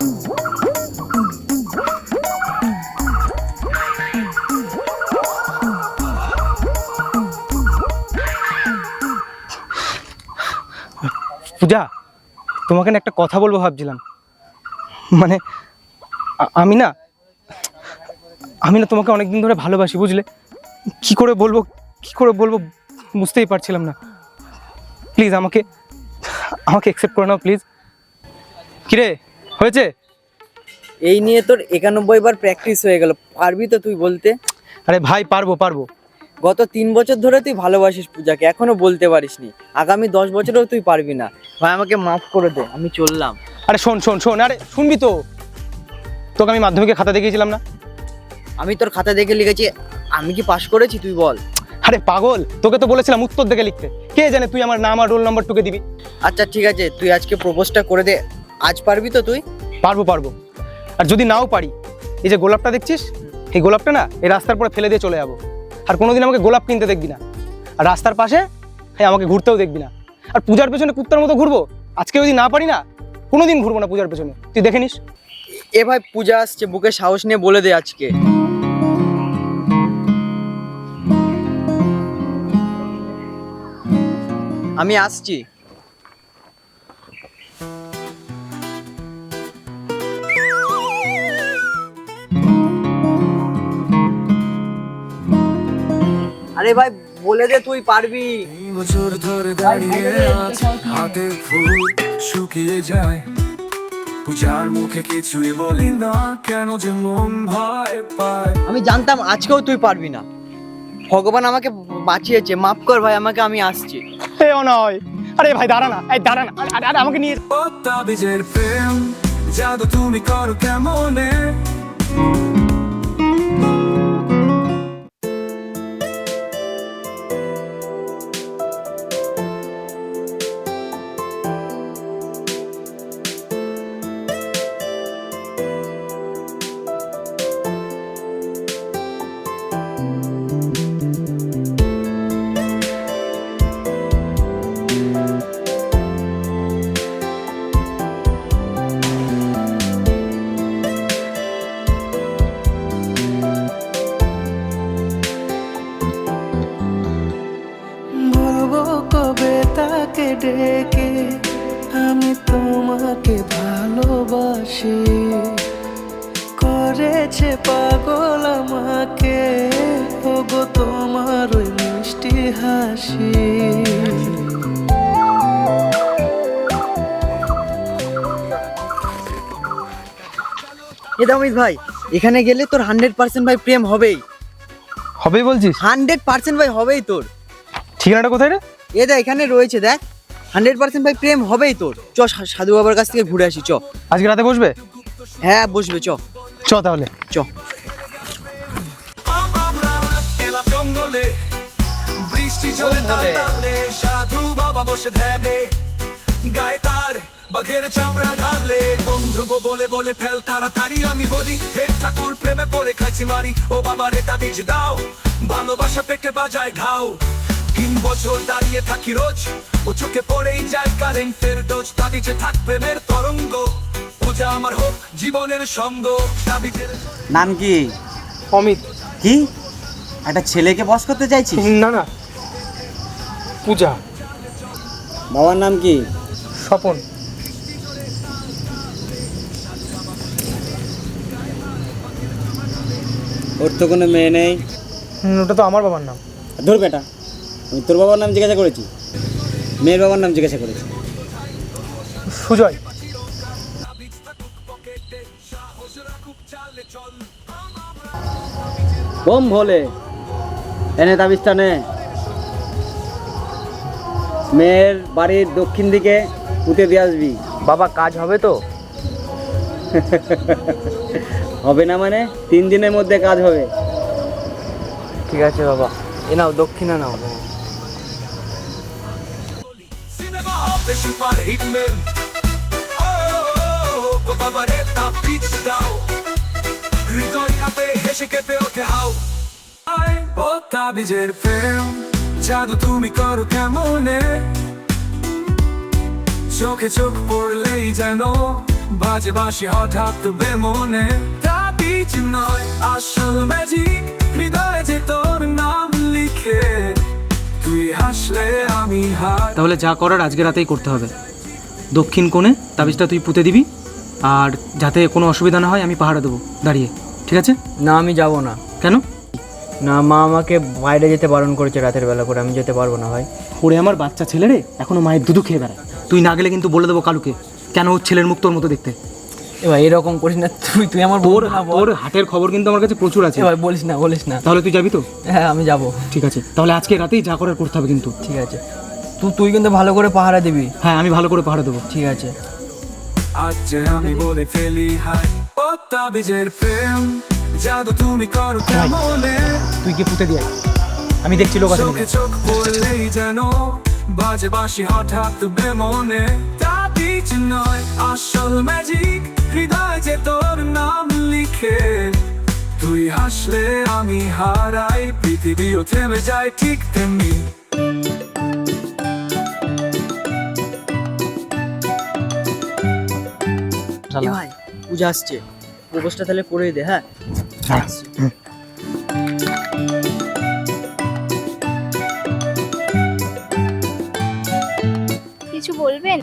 পূজা, তোমাকে না একটা কথা বলব ভাবছিলাম। মানে আমি না আমি না তোমাকে অনেকদিন ধরে ভালোবাসি, বুঝলে? কি করে বলব, কি করে বলব বুঝতেই পারছিলাম না। প্লিজ আমাকে আমাকে অ্যাকসেপ্ট করে নাও, প্লিজ। কিরে? হয়েছে? এই নিয়ে তোর একানব্বই বার প্র্যাকটিস হয়ে গেল। পারবি তো তুই বলতে? আরে ভাই পারব পারব। গত তিন বছর ধরে তুই ভালোবাসিস পূজাকে এখনও বলতে পারিসনি। আগামী দশ বছরেও তুই পারবি না। ভাই আমাকে মাফ করে দে আমি চললাম। আরে শোন শোন শোন আরে শুনবি তো? তোকে আমি মাধ্যমিকে খাতা দেখিয়েছিলাম না? আমি তোর খাতা দেখে লিখেছি আমি কি পাশ করেছি তুই বল। আরে পাগল তোকে তো বলেছিলাম উত্তর দেখে লিখতে। কে জানে তুই আমার নাম আর রোল নাম্বার টুকে দিবি? আচ্ছা ঠিক আছে তুই আজকে প্রপোজটা করে দে। আজ পারবি তো তুই? পারব পারব। আর যদি নাও পারি এই যে গোলাপটা দেখছিস? এই গোলাপটা না এই রাস্তার পরে ফেলে দিয়ে চলে যাব। আর কোনোদিন আমাকে গোলাপ কিনতে দেখবি না। আর রাস্তার পাশে হ্যাঁ আমাকে ঘুরতেও দেখবি না। আর পূজার পেছনে কুত্তার মতো ঘুরবো? আজকে যদি না পারি না কোনোদিন ঘুরবো না পূজার পেছনে। তুই দেখে নিস। এ ভাই পূজা আসছে বুকে সাহস নিয়ে বলে দে আজকে। আমি আসছি। আরে ভাই বলে দে তুই পারবি। বছর ধরে দাঁড়িয়ে আছে হাতে ফুল শুকিয়ে যায়। পূজার মুখে কিছুই বলি না কেন যে মন ভয় পায়। আমি জানতাম আজকেও তুই পারবি না। ভগবান আমাকে বাঁচিয়েছে মাফ কর ভাই আমাকে আমি আসছি। এ অনয় আরে ভাই দাঁড়া না এই দাঁড়া না আরে, আমাকে নিয়ে ও তাবিজের প্রেম জাদু তুমি করো কেমনে? ভালোবাসি করেছে পাগল আমাকে। ওগো তোমার ওই মিষ্টি হাসি। এ অমিত ভাই এখানে গেলে তোর হান্ড্রেড পার্সেন্ট ভাই প্রেম হবেই। হবেই বলছিস? হান্ড্রেড পার্সেন্ট ভাই হবেই তোর। ঠিকানাটা কোথায় রে? এ দেখ এখানে রয়েছে দেখ। হান্ড্রেড পার্সেন্ট ভাই প্রেম হবেই তোর। চ সাধু বাবার কাছ থেকে ঘুরে আসি চ। আজকে রাতে বসবে? হ্যাঁ বসবে চ। চ তাহলে। চ। বৃষ্টি চলে। তালে সাধু বাবা বসে ধ্যানে গায়ে তার বাঘের চামড়া ঢালে বন্ধু গো বলে বলে ফেল তাড়াতাড়ি আমি বলি হে ঠাকুর প্রেমে পড়ে খাইছি মারি। ও বাবা রে তাবিজ দাও। ভালোবাসা পেটে বাজায় ঘাও। তিন বছর দাঁড়িয়ে থাকি রোজ। ও চোখে পড়েই যায় কারেন্টের ডোজ তাবিজে থাক প্রেমের তরঙ্গ। পূজা আমার হোক জীবনের সঙ্গ। নাম কি? অমিত। কি? একটা ছেলেকে বস করতে চাইছিস? না না। পূজা। বাবার নাম কি? স্বপন। ওর তো কোনো মেয়ে নেই। ওটা তো আমার বাবার নাম। ধর বেটা। আমি তোর বাবার নাম জিজ্ঞাসা করেছি? মেয়ের বাবার নাম জিজ্ঞাসা করেছি। সুজয়। বোম ভোলে। এনে তাবিজটা নে মেয়ের বাড়ির দক্ষিণ দিকে পুঁতে দিয়ে আসবি। বাবা কাজ হবে তো? হবে না মানে? তিন দিনের মধ্যে কাজ হবে। ঠিক আছে বাবা এ নাও দক্ষিণা নাও। Cinema of the super. Oh, বাবা রে তা পিচ দাও হৃদয় আপে হেসে কেঁপে ওঠে হাও আই বতা প্রেম জাদু তুমি করো কেমনে চোখে চোখ পড়লেই যেন বাজে বাসি হঠাৎ বেমনে তাবিজ নয় আসল ম্যাজিক হৃদয়ে যে তোর নাম লিখে তাহলে যা করার আজকে রাতেই করতে হবে। দক্ষিণ কোণে তাবিজটা তুই পুঁতে দিবি আর যাতে কোনো অসুবিধা না হয় আমি পাহারা দেবো। দাঁড়িয়ে ঠিক আছে? না আমি যাব না। কেন? না মা আমাকে বাইরে যেতে বারণ করেছে রাতের বেলা করে আমি যেতে পারব না ভাই। ওরে আমার বাচ্চা ছেলে রে এখনও মায়ের দুধু খেয়ে বেড়ায়। তুই না গেলে কিন্তু বলে দেবো কালুকে কেন ওর ছেলের মুখ তোর মতো দেখতে? এবার এরকম করিস না তুই তুই আমার বন্ধু না হাটের খবর কিন্তু আমার কাছে প্রচুর আছে। ভাই বলিস না বলিস না। তাহলে তুই যাবি তো? হ্যাঁ আমি যাব। ঠিক আছে তাহলে আজকে রাতেই যা করার করতে হবে কিন্তু। ঠিক আছে। তুই তুই কিন্তু ভালো করে পাহারা দিবি। হ্যাঁ আমি ভালো করে পাহারা দেবো। ঠিক আছে। আজ আমি বলে ফেলি হাই ও তাবিজের প্রেম। জাদু তুমি করো কেমনে? তুই কি পুঁতে দিয়ে আমি দেখছি লোক আছে চোখে চোখ পড়লেই যেন বাজে বাসি হঠাৎ বেমনে। তাবিজ নয় আসল ম্যাজিক হৃদয় যে তোর নাম লিখে। তুই হাসলে আমি হারাই পৃথিবীও থেমে যায় ঠিক তেমনি। ভাই পূজা আসছে। প্রবেশটা তাহলে করে দে হ্যাঁ? কিছু বলবেন?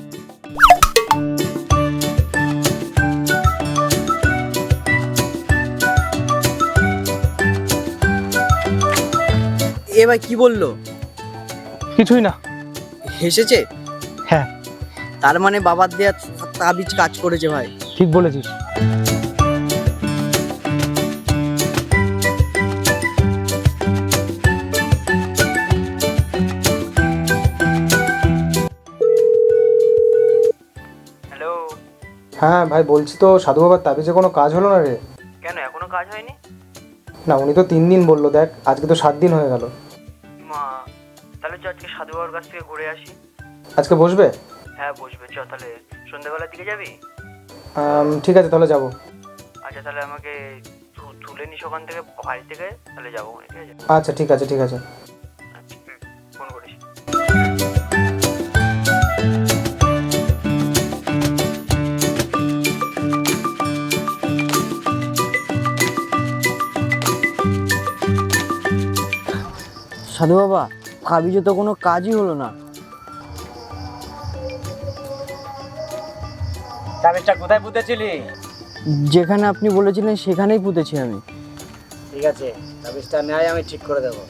এ ভাই কি বলল? কিছুই না। হেসেছে? হ্যাঁ তার মানে বাবার দেয়া তাবিজ কাজ করেছে ভাই। ঠিক বলেছিস। হ্যালো হ্যাঁ ভাই বলছি তো সাধু বাবার তাবিজে কোনো কাজ হলো না রে? কেন এখনও কাজ হয়নি? না উনি তো তিন দিন বলল দেখ আজকে তো সাত দিন হয়ে গেল। মা তাহলে চ আজকে সাধু বাবার কাছ থেকে ঘুরে আসি। আজকে বসবে? হ্যাঁ বসবে। চ তাহলে সন্ধ্যাবেলার দিকে যাবি? ঠিক আছে তাহলে যাব। আচ্ছা তাহলে আমাকে তুলে নিস ওখান থেকে বাড়ি থেকে তাহলে যাব ঠিক আছে? আচ্ছা ঠিক আছে ঠিক আছে। আচ্ছা ফোন করিস। সাধু বাবা কাবিজে তো কোনো কাজই হলো না? তাবিজটা কোথায় পুঁতেছিলি? যেখানে আপনি বলেছিলেন সেখানেই পুঁতেছি আমি। ঠিক আছে তাবিজটা নেয় আমি ঠিক করে দেবো।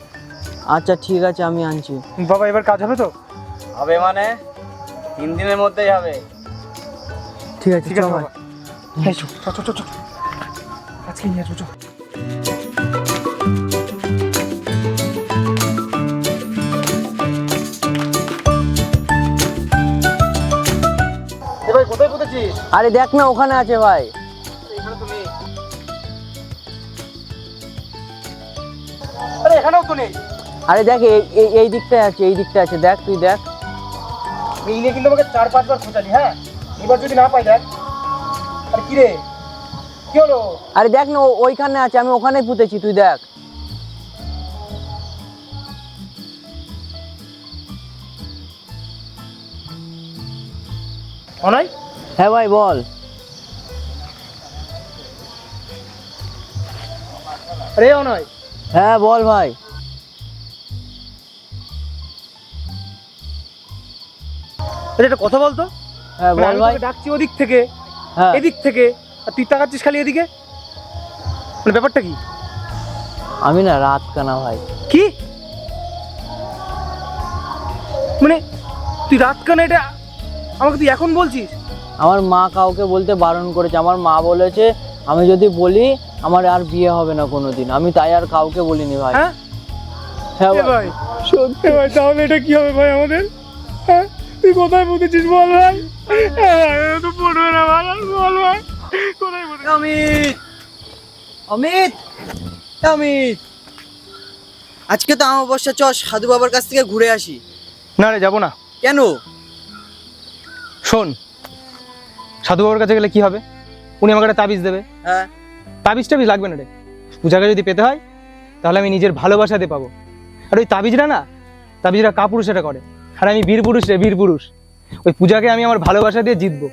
আচ্ছা ঠিক আছে আমি আনছি। বাবা এবার কাজ হবে তো? হবে মানে? তিন দিনের মধ্যেই হবে। ঠিক আছে ঠিক আছে বাবা। এই চো, চো, চো। আজকে নিয়ে চো। আরে দেখ না ওখানে আছে ভাই। আরে এখানেও তো নেই। আরে দেখ এই- এই- দিকটায় আছে এই দিকটা আছে দেখ তুই দেখ। নিয়ে কিন্তু আমাকে চার পাঁচবার হ্যাঁ? এবার যদি না পাই দেখ। আরে কি রে? কি হলো? আরে দেখ না ওইখানে আছে আমি ওখানেই পুঁতেছি তুই দেখ। অনয়? হ্যাঁ ভাই বল। আরে অনয়। হ্যাঁ বল ভাই। একটা কথা বলতো? হ্যাঁ মানে বল ভাই। ডাকছি ওদিক থেকে হ্যাঁ। এদিক থেকে আর তুই তাকাচ্ছিস খালি এদিকে? মানে ব্যাপারটা কি? আমি না রাত কানা ভাই। কি? মানে তুই রাত কানা এটা আমাকে তুই এখন বলছিস? আমার মা কাউকে বলতে বারণ করেছে। আমার মা বলেছে আমি যদি বলি আমার আর বিয়ে হবে না কোনোদিন। আমি তাই আর কাউকে বলিনি ভাই। হ্যাঁ? হ্যাঁ ভাই। সত্যি ভাই তাহলে এটা কি হবে ভাই আমাদের? হ্যাঁ? তুই কোথায় বুঝেছিস বল ভাই? এটা তো পড়বে না ভাই বল ভাই। কোথায় অমিত! অমিত! অমিত! আজকে তো অমাবস্যা চ সাধু বাবার কাছ থেকে ঘুরে আসি। না রে যাব না। কেন? শোন সাধু বাবার কাছে গেলে কি হবে? উনি আমাকে একটা তাবিজ দেবে। হ্যাঁ। তাবিজ টাবিজ লাগবে না রে। পূজাকে যদি পেতে হয় তাহলে আমি নিজের ভালোবাসাতে পাবো। আর ওই তাবিজরা না তাবিজরা কাপুরুষ এটা করে। আর আমি বীর পুরুষ রে বীর পুরুষ। ওই পূজাকে আমি আমার ভালোবাসা দিয়ে জিতবো।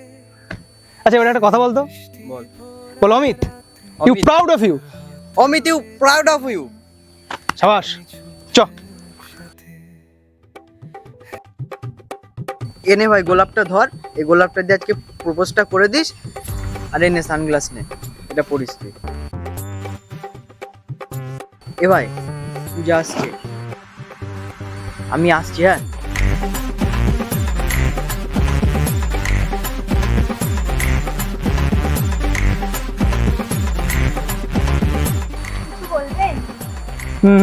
আচ্ছা এবার একটা কথা বলতো? বল। বল Amit you proud of you Amit you proud of you সাবাস চ। এনে ভাই গোলাপটা ধর এই গোলাপটা দিয়ে আজকে প্রপোজটা করে দিস আর এনে সানগ্লাস নে এটা পরিস তুই। এ ভাই পূজা আসছে। আমি আসছি হ্যাঁ?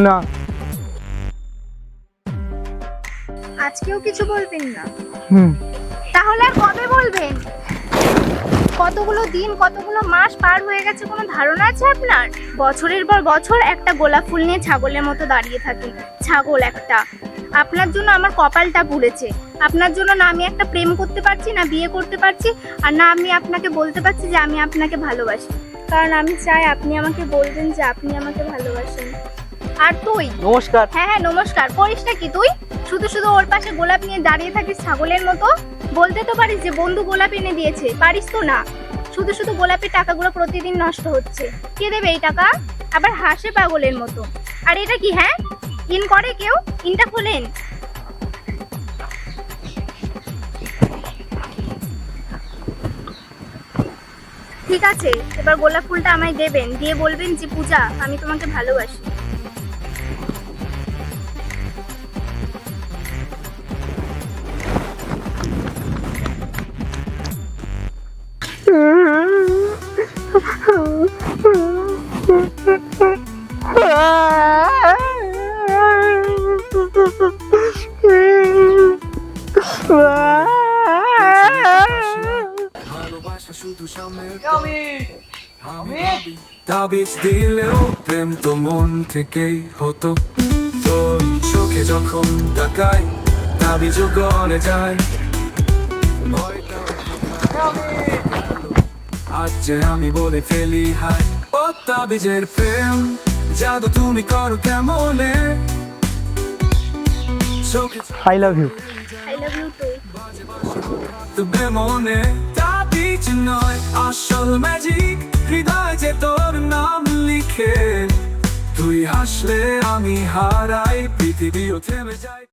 না। আজকেও কিছু বলবেন না। হুম। তাহলে আর কবে বলবেন? কতগুলো দিন কতগুলো মাস পার হয়ে গেছে কোনো ধারণা আছে আপনার? বছরের পর বছর একটা গোলাপ ফুল নিয়ে ছাগলের মতো দাঁড়িয়ে থাকি। ছাগল একটা। আপনার জন্য আমার কপালটা পুড়েছে। আপনার জন্য না আমি একটা প্রেম করতে পারছি না বিয়ে করতে পারছি আর না আমি আপনাকে বলতে পারছি যে আমি আপনাকে ভালোবাসি। কারণ আমি চাই আপনি আমাকে বলবেন যে আপনি আমাকে ভালোবাসেন। আর তুই? নমস্কার। হ্যাঁ হ্যাঁ নমস্কার। করিসটা কি তুই? শুধু শুধু ওর পাশে গোলাপ নিয়ে দাঁড়িয়ে থাকিস ছাগলের মতো? বলতে তো পারিস যে বন্ধু গোলাপ এনে দিয়েছে, পারিস তো না? শুধু শুধু গোলাপের টাকাগুলো প্রতিদিন নষ্ট হচ্ছে। কে দেবে এই টাকা? আবার হাসে পাগলের মতো। আর এটা কি হ্যাঁ? ইন করে কেউ? ইনটা খোলেন। ঠিক আছে, এবার গোলাপ ফুলটা আমায় দেবেন, দিয়ে বলবেন যে, পূজা, আমি তোমাকে ভালোবাসি। তাবিজ দিলেও প্রেম তো মন থেকেই হতো। তোর চোখে যখন তাকাই তাবিজও গলে যায়। আজ যে আমি বলে ফেলি হাই ও তাবিজের প্রেম। জাদু তুমি করো কেমনে? I love you I love you too মনে নয় আসল ম্যাজিক হৃদয় যে তোর নাম লিখে। তুই হাসলে আমি হারাই পৃথিবীও থেমে যায়।